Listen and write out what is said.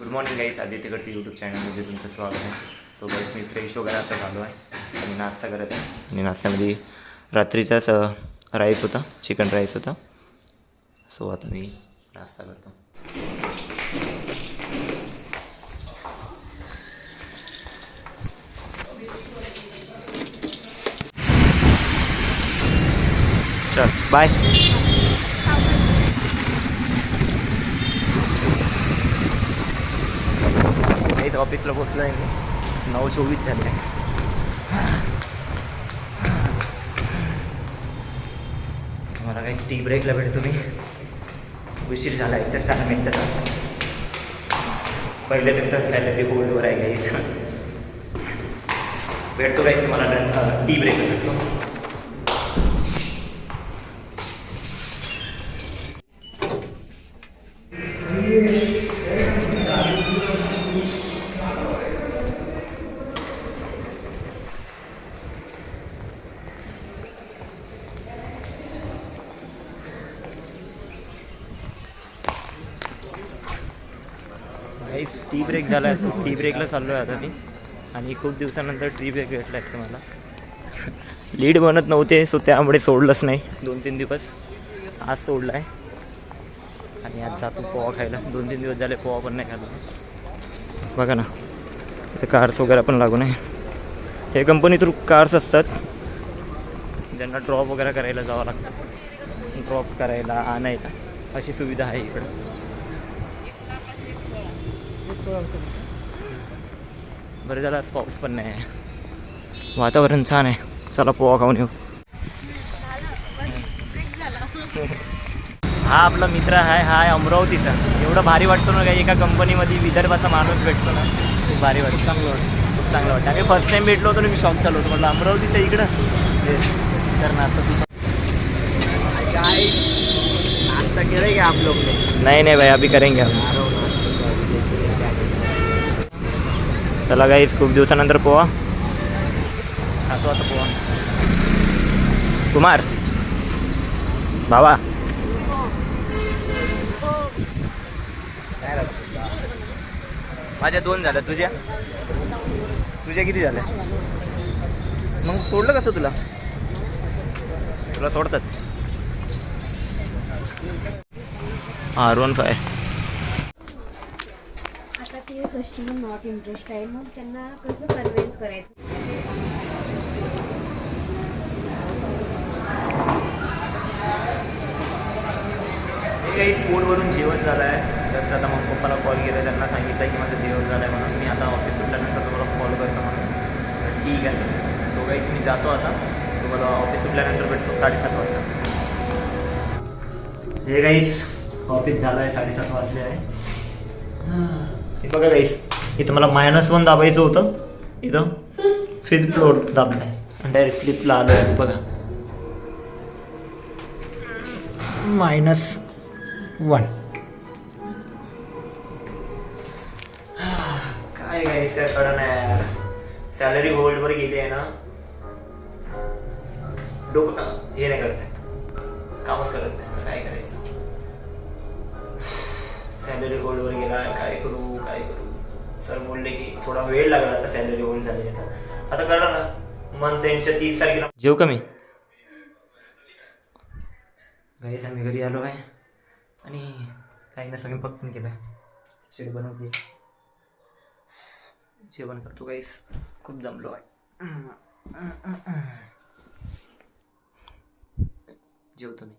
Good morning guys आदित्यकडचे YouTube चॅनलमध्ये तुमचं स्वागत आहे. सो गाईस मी फ्रेश वगैरे आता झालो आहे. आणि नाश्ता करत आहे. आणि नाश्त्यामध्ये रात्रीचाच राईस होता चिकन राईस होता. सो आता मी नाश्ता करतो. चल बाय काहीच ऑफिसला पोचलो आहे मी। नऊ चोवीस टी ब्रेकला भेटतो मी उशीर झाला एक तर सहा मिनटाचा पहिले तर सॅलरी होल्डवर आहे काहीच भेटतो काहीच मला टी ब्रेकला भेटतो एक टी ब्रेक झाला आहे. टी ब्रेकला चाललो आहे आता मी. आणि खूप दिवसानंतर टी ब्रेक भेटला आहे तुम्हाला. लीड बनत नव्हते सो त्यामुळे सोडलंच नाही. दोन तीन दिवस आज सोडला आहे आणि आज जातो पोहा खायला. दोन तीन दिवस झाले पोहा पण नाही खाल्ला. बघा ना. इथं कार्स वगैरे पण लागून आहे हे कंपनी थ्रू कार्स असतात. ज्यांना ड्रॉप वगैरे करायला जावं लागतं. ड्रॉप करायला आणायला. अशी सुविधा आहे इकडं. बरं झालं आज पाऊस पण नाही आहे. वातावरण छान आहे. चला पोहा खाऊन येऊ. हा आपला मित्र आहे हा आहे अमरावतीचा. एवढं भारी वाटतो ना काही एका कंपनीमध्ये विदर्भाचा माणूस भेटतो ना. खूप भारी वाटतं. चांगलं वाटतं. खूप चांगलं वाटतं. आम्ही फर्स्ट टाइम भेटलो होतो ना मी शॉक चालू होतो. म्हटलं अमरावतीचं इकडं? तर नाश्ता नाश्ता करेंगे आप लोग ने? नहीं नहीं भाई अभी करेंगे हम मारो नाश्ता चला गाईस खूप दिवसानंतर पोहा. खातो आता पोहा. कुमार. भावा. माझ्या दोन झाल्या तुझ्या? तुझ्या किती झाल्या मग सोडलं कसं तुला? तुला सोडतात. आर वन फाय ते कस्टमर नॉट इंटरेस्ट आहे. मग त्यांना कसं कन्व्हिन्स करायचं? काही स्पोर्टवरून जेवण झालं आहे जस्ट आता मग पप्पाला कॉल केला त्यांना सांगितलं की माझं जेवण झालं आहे म्हणून. मी आता ऑफिस सुटल्यानंतर तुम्हाला कॉल करतो म्हणून. तर ठीक आहे. सो काहीच मी जातो आता. तुम्हाला ऑफिस सुटल्यानंतर भेटतो. साडेसात वाजता. हे काहीच ऑफिस झालं आहे साडेसात वाजले आहे. हे बघा गाईस इथं मला मायनस वन दाबायचं होतं. इथं फिफ्थ फ्लोअर दाबलं आहे आणि डायरेक्ट फ्लिपला आलो आहे बघा. मायनस वन काय गाईस काय कळलं नाही यार. सॅलरी होल्डवर गेली आहे ना. डोकं हे नाही करत आहे. कामच करत नाही काय करायचं? सॅलरी होल्डवर गेला काय करू? सर बोलले की थोडा वेळ लागला आता सॅलरी होल्ड झाली आता आता कळलं ना? मंथ एंडच्या तीस तारखेला. जेव कमी गाईस आम्ही घरी आलो आहे. आणि काही ना स्वयंपाक पण केला शेड बनवते. जेवण करतो गाईस खूप जमलो आहे. जेवतो मी.